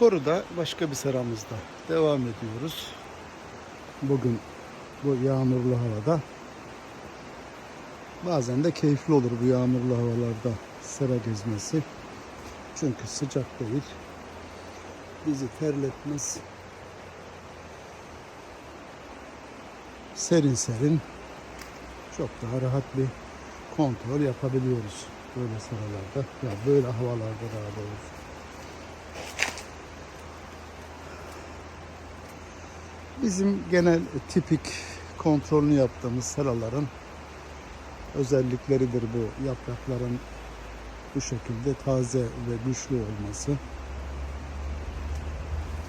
Koru'da başka bir seramızda devam ediyoruz. Bugün bu yağmurlu havada. Bazen de keyifli olur bu yağmurlu havalarda sera gezmesi. Çünkü sıcak değil. Bizi terletmez. Serin serin çok daha rahat bir kontrol yapabiliyoruz böyle seralarda. Ya böyle havalarda daha doğrusu. Bizim genel tipik kontrolünü yaptığımız seraların özellikleridir bu yaprakların bu şekilde taze ve güçlü olması.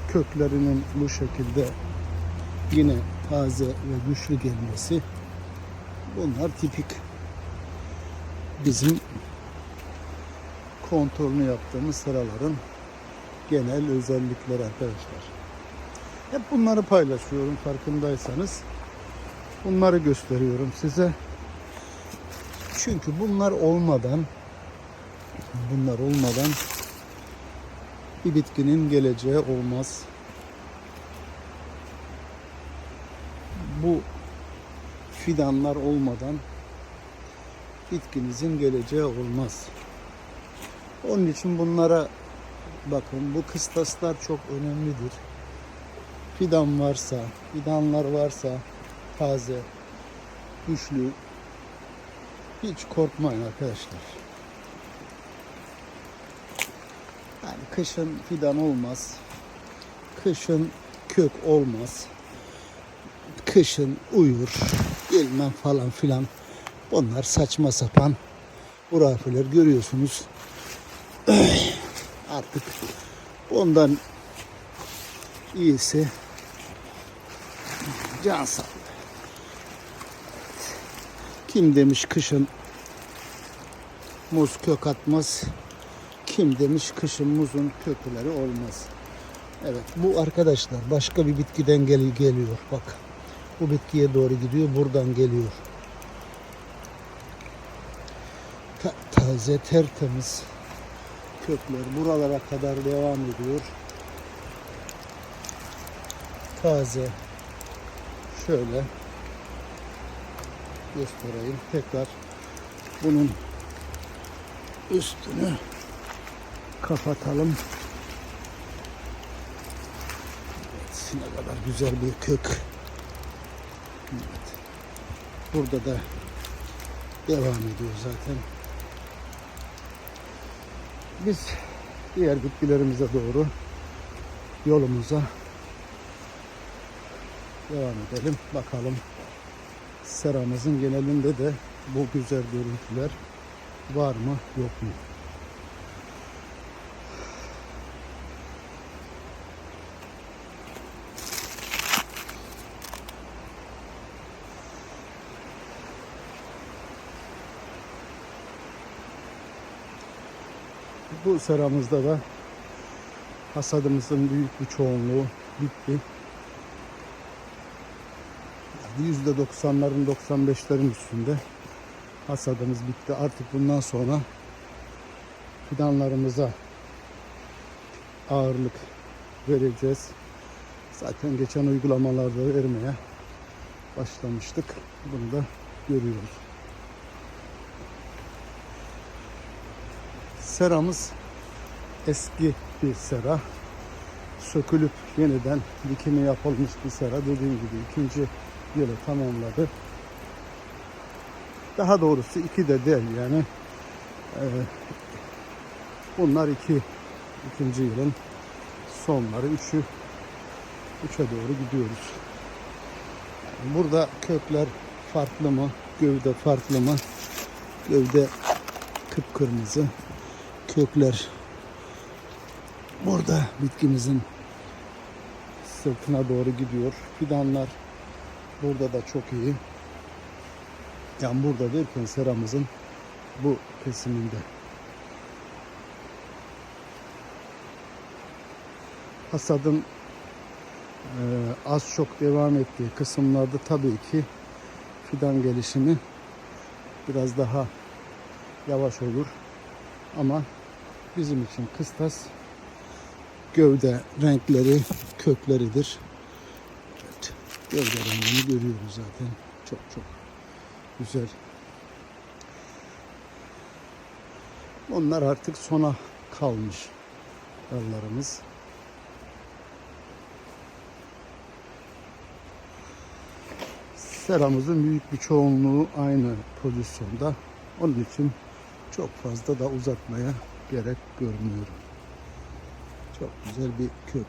Köklerinin bu şekilde yine taze ve güçlü gelmesi. Bunlar tipik bizim kontrolünü yaptığımız seraların genel özellikleri arkadaşlar. Hep bunları paylaşıyorum farkındaysanız. Bunları gösteriyorum size. Çünkü bunlar olmadan bunlar olmadan bir bitkinin geleceği olmaz. Bu fidanlar olmadan bitkinizin geleceği olmaz. Onun için bunlara bakın bu kıstaslar çok önemlidir. Fidan varsa, fidanlar varsa taze, güçlü hiç korkmayın arkadaşlar. Yani kışın fidan olmaz. Kışın kök olmaz. Kışın uyur. Bilmem falan filan. Bunlar saçma sapan hurafeler görüyorsunuz. Artık ondan iyisi can sağlığı. Kim demiş kışın muz kök atmaz. Kim demiş kışın muzun kökleri olmaz. Evet bu arkadaşlar başka bir bitkiden gel geliyor. Bak bu bitkiye doğru gidiyor buradan geliyor. Ta- taze tertemiz kökler buralara kadar devam ediyor. Taze şöyle göstereyim tekrar bunun üstünü kapatalım. Evet, ne kadar güzel bir kök. Evet. Burada da devam ediyor zaten. Biz diğer bitkilerimize doğru yolumuza devam edelim. Bakalım seramızın genelinde de bu güzel görüntüler var mı yok mu? Bu seramızda da hasadımızın büyük bir çoğunluğu bitti. %90'ların 95'lerin üstünde hasadımız bitti. Artık bundan sonra fidanlarımıza ağırlık vereceğiz. Zaten geçen uygulamalarda vermeye başlamıştık. Bunu da görüyoruz. Seramız eski bir sera. Sökülüp yeniden dikimi yapılmış bir sera. Dediğim gibi ikinci yılı tamamladı. Daha doğrusu iki de değil yani. Ee, bunlar iki ikinci yılın sonları üçü üçe doğru gidiyoruz. Burada kökler farklı mı? Gövde farklı mı? Gövde kıpkırmızı. Kökler burada bitkimizin sırtına doğru gidiyor. Fidanlar burada da çok iyi. Yani burada derken seramızın bu kesiminde. Hasadın e, az çok devam ettiği kısımlarda tabii ki fidan gelişimi biraz daha yavaş olur. Ama bizim için kıstas gövde renkleri, kökleridir. Rengini görüyoruz zaten. Çok çok güzel. Onlar artık sona kalmış dallarımız. Seramızın büyük bir çoğunluğu aynı pozisyonda. Onun için çok fazla da uzatmaya gerek görmüyorum. Çok güzel bir kök.